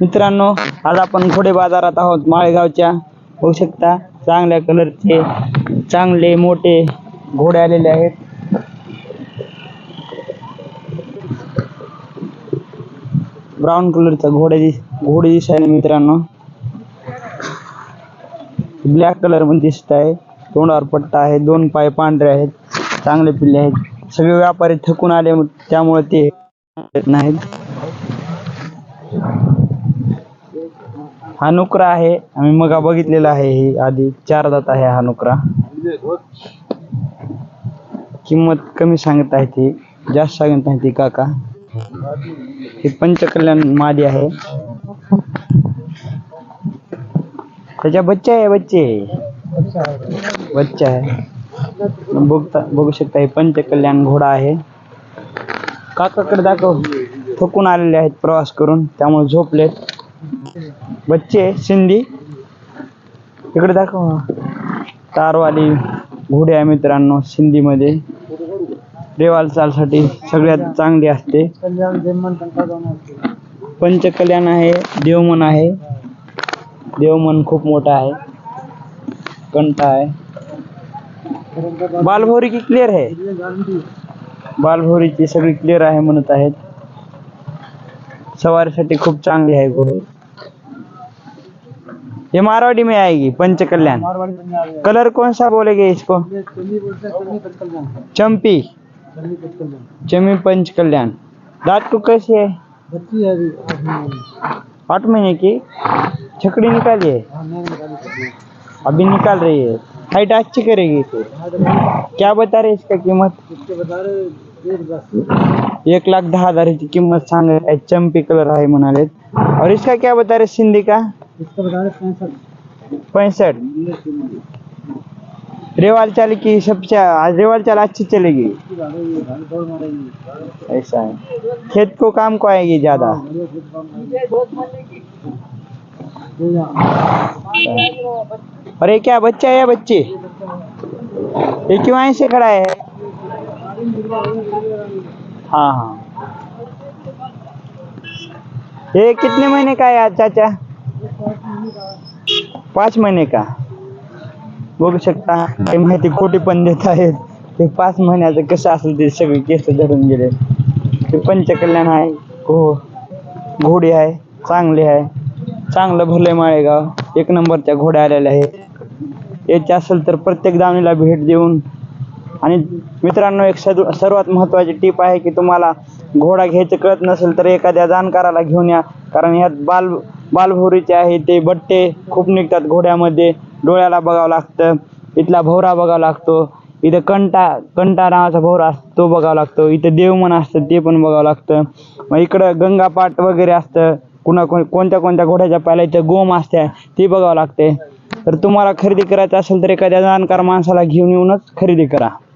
मित्रांनो आज आपण घोडे बाजारात आहोत. माळेगावच्या होऊ शकता. चांगल्या कलरचे चांगले मोठे घोडे आलेले आहेत. ब्राऊन कलरचा घोडे दिस घोडे दिसायला मित्रांनो. ब्लॅक कलरमध्ये दिसत आहे. तोंडावर पट्टा आहे. दोन पाय पांढरे आहेत. चांगले पिल्ले आहेत. सगळे व्यापारी थकून आले त्यामुळे ते नाहीत. हा नुकरा आहे. आम्ही मगा बघितलेला आहे ही आधी. चार दात आहे हा नुकरा. किंमत कमी सांगत आहे ती. जास्त सांगत आहे ती काका. ही पंचकल्याण मादी आहे. त्याच्या बच्चे आहे बच्चे. बच्चा आहे. बघता बघू शकता हे पंचकल्याण घोडा आहे. काकाकडे दाखव. थकून आलेले आहेत प्रवास करून. त्यामुळे झोपलेत. बच्चे सिंधी इकडे दाखव तारवाली घोडे आहे मित्रांनो सिंधीमध्ये रेवाल चालसाठी सगळ्यात चांगली असते. पंचकल्याण आहे देवमन आहे. देवमन खूप मोठा आहे. कंटा आहे. बालभौरी की क्लिअर आहे. बालभौरीची सगळी क्लिअर आहे म्हणत आहेत. सवारीसाठी खूप चांगली आहे घोडे. ये मारवाड़ी में आएगी पंच कल्याण कलर कौन सा बोलेगे इसको? चंपी। चमी पंच कल्याण दांत को कैसी है? आठ महीने की। छकड़ी निकाली है? अभी निकाल रही है। हाइट अच्छी करेगी इसे क्या बता रहे इसका कीमत? एक लाख दहा हज़ार की कीमत सांग चंपी कलर है म्हणाले और इसका क्या बता रहे सिंधी का? पैंसठ। रेवाल चाल की सबसे, आज रेवाल चाल अच्छी चलेगी। ऐसा है। खेत को काम को आएगी ज़्यादा। और ये क्या बच्चा है बच्चे? ये क्यों ऐसे खड़ा है? हाँ हाँ। ये कितने महीने का है चाचा? पाच महिने का? बघू शकता काही माहिती खोटी पण देत आहेत. ते पाच महिन्याचं कसं असेल ते सगळे केस धरून गेले. ते पंचकल्याण आहे. घो घोडी आहे. चांगली आहे. चांगलं भरलंय माळेगाव. एक नंबरच्या घोड्या आलेल्या आहेत. यायचे असेल तर प्रत्येक दावणीला भेट देऊन. आणि मित्रांनो एक सद सर्वात महत्त्वाची टीप आहे की तुम्हाला घोडा घ्यायचं कळत नसेल तर एखाद्या जाणकाराला घेऊन या. कारण यात बाल बालभोरीचे आहे ते बट्टे खूप निघतात घोड्यामध्ये. डोळ्याला बघावं लागतं. इथला भोवरा बघावा लागतो. इथं कंटा कंटा नावाचा भोवरा असतो तो बघावा लागतो. इथं देवमन असतं ते पण बघावं लागतं. मग इकडं गंगापाट वगैरे असतं. कुणा कोण कोणत्या कोणत्या घोड्याच्या पायला इथं गोम असते ती बघावं लागते. तर तुम्हाला खरेदी करायचं असेल तर एखाद्या जाणकार माणसाला घेऊन येऊनच खरेदी करा.